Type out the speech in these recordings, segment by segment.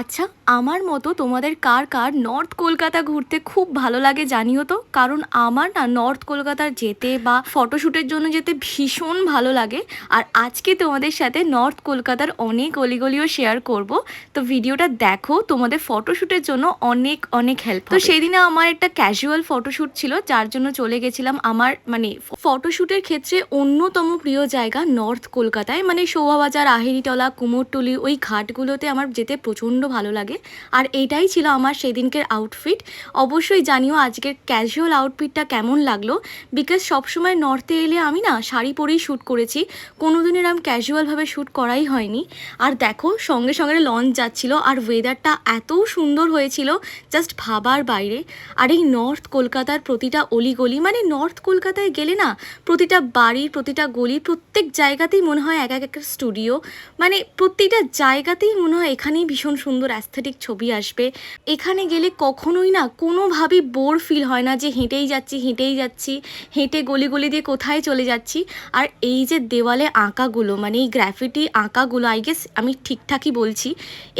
আচ্ছা আমার মতো তোমাদের কার কার নর্থ কলকাতা ঘুরতে খুব ভালো লাগে জানিও তো? কারণ আমার না নর্থ কলকাতার যেতে বা ফটোশ্যুটের জন্য যেতে ভীষণ ভালো লাগে। আর আজকে তোমাদের সাথে নর্থ কলকাতার অনেক অলিগলিও শেয়ার করব। তো ভিডিওটা দেখো তোমাদের ফটোশ্যুটের জন্য অনেক অনেক হেল্প তো সেই দিনে আমার একটা ক্যাজুয়াল ফটোশ্যুট ছিল যার জন্য চলে গেছিলাম আমার মানে ফটোশ্যুটের ক্ষেত্রে অন্যতম প্রিয় জায়গা নর্থ কলকাতায়। মানে শোভাবাজার আহেরিটলা কুমোরটুলি ওই ঘাটগুলোতে আমার যেতে প্রচণ্ড ভালো লাগে। আর এইটাই ছিল আমার সেদিনকের আউটফিট অবশ্যই জানিও আজকের ক্যাজুয়াল আউটফিটটা কেমন লাগল। বিকজ সবসময় নর্থে এলে আমি না শাড়ি পরেই শ্যুট করেছি। কোনো দিন এরম ক্যাজুয়ালভাবে শ্যুট করাই হয়নি। আর দেখো, সঙ্গে সঙ্গে লঞ্চ যাচ্ছিল আর ওয়েদারটা এত সুন্দর হয়েছিল জাস্ট ভাবার বাইরে। আর এই নর্থ কলকাতার প্রতিটা অলিগলি মানে নর্থ কলকাতায় গেলে না প্রতিটা বাড়ির প্রতিটা গলি, প্রত্যেক জায়গাতেই মনে হয় এক এক একটা স্টুডিও মানে প্রতিটা জায়গাতেই মনে হয় এখানেই ভীষণ সুন্দর অ্যাস্থেটিক ছবি আসবে। এখানে গেলে কখনোই না কোনোভাবেই বোর ফিল হয় না যে হেঁটেই যাচ্ছি হেঁটেই যাচ্ছি, হেঁটে গলি গলি দিয়ে কোথায় চলে যাচ্ছি। আর এই যে দেওয়ালে আঁকাগুলো মানে এই গ্রাফিটি আঁকাগুলো আই গেস আমি ঠিকঠাকই বলছি,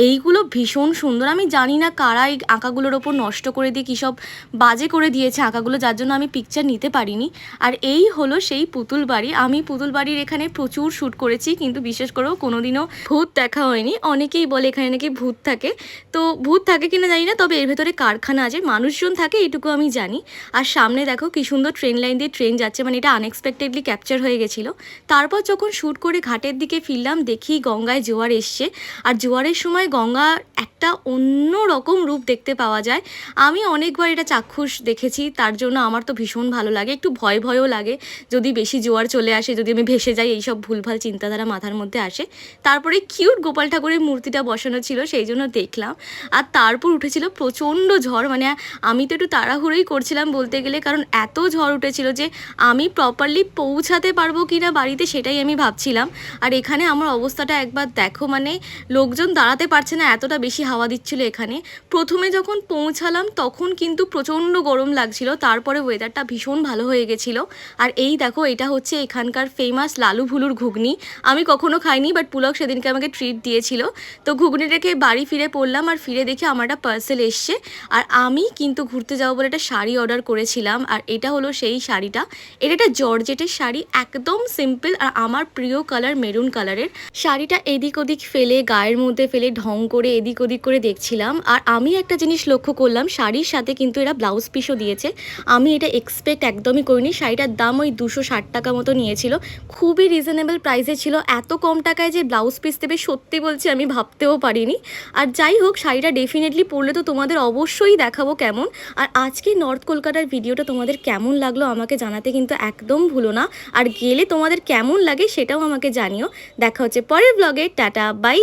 এইগুলো ভীষণ সুন্দর। আমি জানি না কারা এই আঁকাগুলোর ওপর নষ্ট করে দিয়ে কী সব বাজে করে দিয়েছে আঁকাগুলো, যার জন্য আমি পিকচার নিতে পারিনি। আর এই হলো সেই পুতুল বাড়ি। আমি পুতুল বাড়ির এখানে প্রচুর শ্যুট করেছি, কিন্তু বিশেষ করেও কোনোদিনও ভূত দেখা হয়নি। অনেকেই বলে এখানে নাকি ভূত থাকে। তো ভূত থাকে কিনা জানি না, তবে এর ভেতরে কারখানা আছে, মানুষজন থাকে, এটুকু আমি জানি। আর সামনে দেখো কি সুন্দর ট্রেন লাইন দিয়ে ট্রেন যাচ্ছে মানে এটা আনএক্সপেক্টেডলি ক্যাপচার হয়ে গেছিল। তারপর যখন শ্যুট করে ঘাটের দিকে ফিরলাম, দেখি গঙ্গায় জোয়ার এসছে। আর জোয়ারের সময় গঙ্গা একটা অন্য রকম রূপ দেখতে পাওয়া যায়। আমি অনেকবার এটা চাক্ষুষ দেখেছি, তার জন্য আমার তো ভীষণ ভালো লাগে, একটু ভয় ভয়ও লাগে। যদি বেশি জোয়ার চলে আসে, যদি আমি ভেসে যাই, এইসব ভুলভাল চিন্তাধারা মাথার মধ্যে আসে। তারপরে কিউট গোপাল ঠাকুরের মূর্তিটা বসানো ছিল, সেই জন্য দেখলাম। আর তারপর উঠেছিল প্রচণ্ড ঝড় মানে আমি তো একটু তাড়াহুড়োই করছিলাম বলতে গেলে, কারণ এত ঝড় উঠেছিল যে আমি প্রপারলি পৌঁছাতে পারব কি না বাড়িতে সেটাই আমি ভাবছিলাম। আর এখানে আমার অবস্থাটা একবার দেখো মানে লোকজন দাঁড়াতে পারছে না, এতটা বেশি হাওয়া দিচ্ছিল এখানে। প্রথমে যখন পৌঁছালাম, তখন কিন্তু প্রচণ্ড গরম লাগছিল, তারপরে ওয়েদারটা ভীষণ ভালো হয়ে গেছিল। আর এই দেখো, এটা হচ্ছে এখানকার ফেমাস লালু ভুলুর ঘুগনি। আমি কখনো খাইনি বাট পুলক সেদিনকে আমাকে ট্রিট দিয়েছিল। তো ঘুগনি রেখে বাড়ি ফিরে পড়লাম আর ফিরে দেখে আমার একটা পার্সেল এসছে। আর আমি কিন্তু ঘুরতে যাব বলে একটা শাড়ি অর্ডার করেছিলাম। আর এটা হলো সেই শাড়িটা। এটা একটা জর্জেটের শাড়ি, একদম সিম্পল আর আমার প্রিয় কালার মেরুন কালারের শাড়িটা এদিক ওদিক ফেলে, গায়ের মধ্যে ফেলে, ঢং করে এদিক ওদিক করে দেখছিলাম। আর আমি একটা জিনিস লক্ষ্য করলাম, শাড়ির সাথে কিন্তু এরা ব্লাউজ পিসও দিয়েছে। আমি এটা এক্সপেক্ট একদমই করিনি। শাড়িটার দাম ওই দুশো ষাট টাকা মতো নিয়েছিল। খুবই রিজনেবল প্রাইসে ছিল। এত কম টাকায় যে ব্লাউজ পিস দেবে সত্যি বলছি আমি ভাবতেও পারিনি। আর যাই হোক, শাড়িটা ডেফিনেটলি পরলে তো তোমাদের অবশ্যই দেখাবো কেমন। আর আজকে নর্থ কলকাতার ভিডিওটা তোমাদের কেমন লাগল আমাকে জানাতে কিন্তু একদম ভুলো না। আর গেলে তোমাদের কেমন লাগে সেটাও আমাকে জানিও। দেখা হচ্ছে পরের ব্লগে টাটা বাই